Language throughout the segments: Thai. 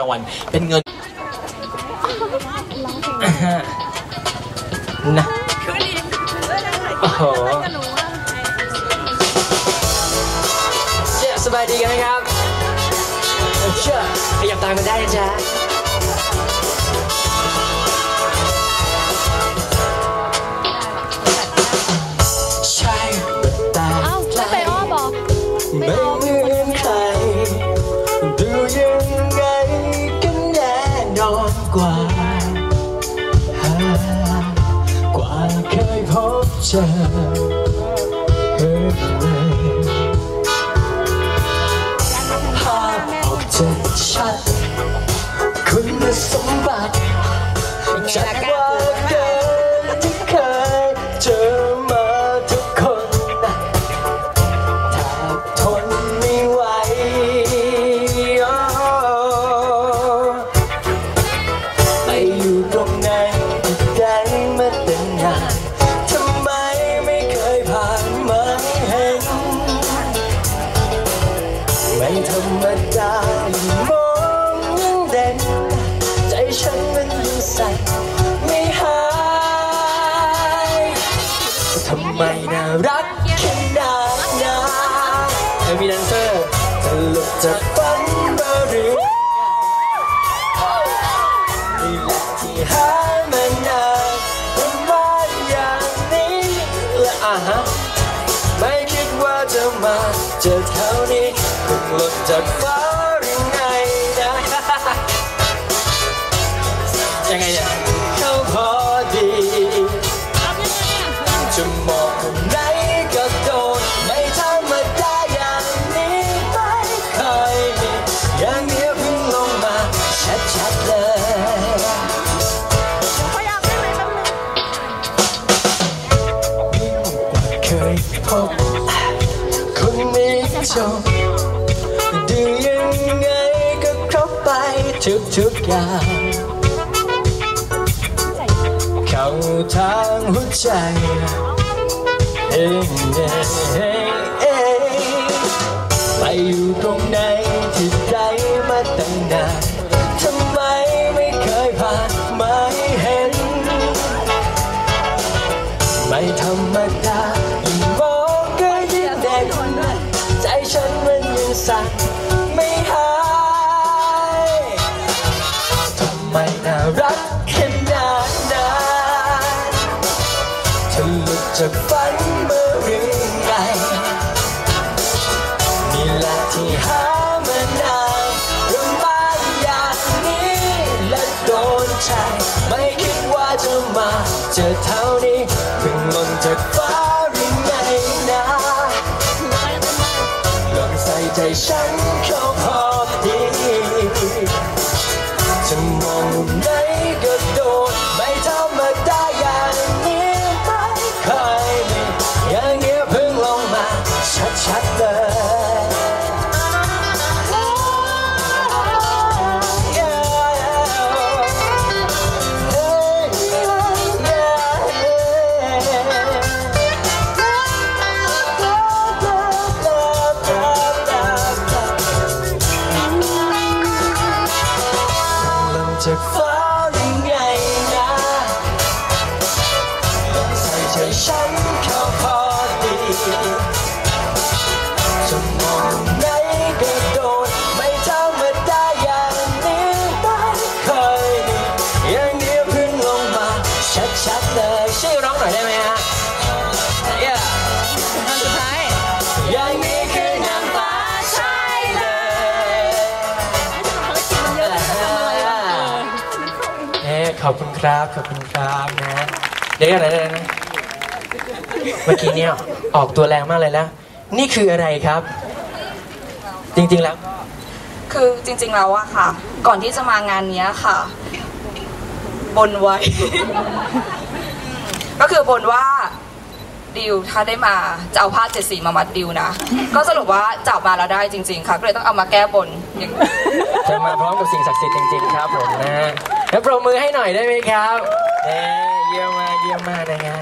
รางวัลเป็นเงินนะโอ้โหเจ๊สบายดีกันนะครับเชื่อขยับตามกันได้นะจ๊ะ จาก อมีแดนเซอร์จะหลุดจากฝันมาหรือนี่แหละที่หามานานเประมาณอย่างนี้และอะฮะไม่คิดว่าจะมาเจอเท่านี้เพิ่งหลุดจากฟ้าหรือไงนะยังไงเนี่ย พบคนนี้จบดียังไงก็ครบไปทุกๆอย่างเข้าทางหัวใจเฮ้ยเฮ้ยเฮ้ยเฮ้ยไปอยู่ตรงไหนที่ใจมาตั้งนาน ไม่ธรรมดายิ่งมองก็ยิ่งเด่นใจฉันมันยังสั่นไม่หายทำไมน่ารักขนาดนั้นเธอหลุดจากฝันเมื่อหรือไงนี่แหละที่หามานานรื่องบางอย่างนี้และโดนใจ ไม่คิดว่าจะมาเจอเท่า นี้เพิ่งหล่นจากฟ้าหรือไงนะลองใส่ใจฉันเข้า จากฟ้าหรือไงนะลองใส่ใจฉันเข้าพอดีจะมองไหนก็โดนไม่ธรรมดาอย่างนี้ไม่เคยมีอย่างเดียวเพิ่งลงมาชัดๆเลยช่วยร้องหน่อยได้ไหมฮะ ขอบคุณครับ ขอบคุณครับนะเดี๋ยวอะไรนะ เมื่อกี้เนี่ยออกตัวแรงมากเลยแล้ว นี่คืออะไรครับ จริง ๆ แล้ว คือจริง ๆ แล้วอะค่ะ ก่อนที่จะมางานเนี้ยค่ะ บนไว้ ก็คือบนว่าดิวถ้าได้มาจะเอาผ้าเจ็ดสีมามัดดิวนะ ก็สรุปว่าจับมาแล้วได้จริง ๆ ค่ะ ก็เลยต้องเอามาแก้บนอย่างจะมาพร้อมกับสิ่งศักดิ์สิทธิ์จริง ๆ ครับผมนะ แล้วปรบมือให้หน่อยได้ไหมครับเยี่ยมมากเยี่ยมมากนะฮะ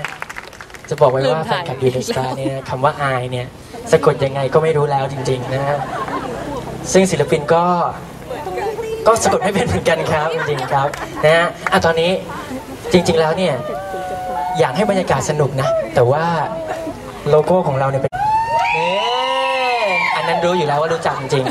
จะบอกไว้ว่าแฟนคลับยูเดสตาเนี่ยคำว่าอายเนี่ยสะกดยังไงก็ไม่รู้แล้วจริง ๆ นะฮะซึ่งศิลปินก็ก็สะกดไม่เป็นเหมือนกันครับจริงๆครับนะฮะอะตอนนี้จริง ๆแล้วเนี่ยอยากให้บรรยากาศสนุกนะ แต่ว่าโลโก้ของเราเนี่ยเป็นอันนั้นรู้อยู่แล้วว่ารู้จักจริง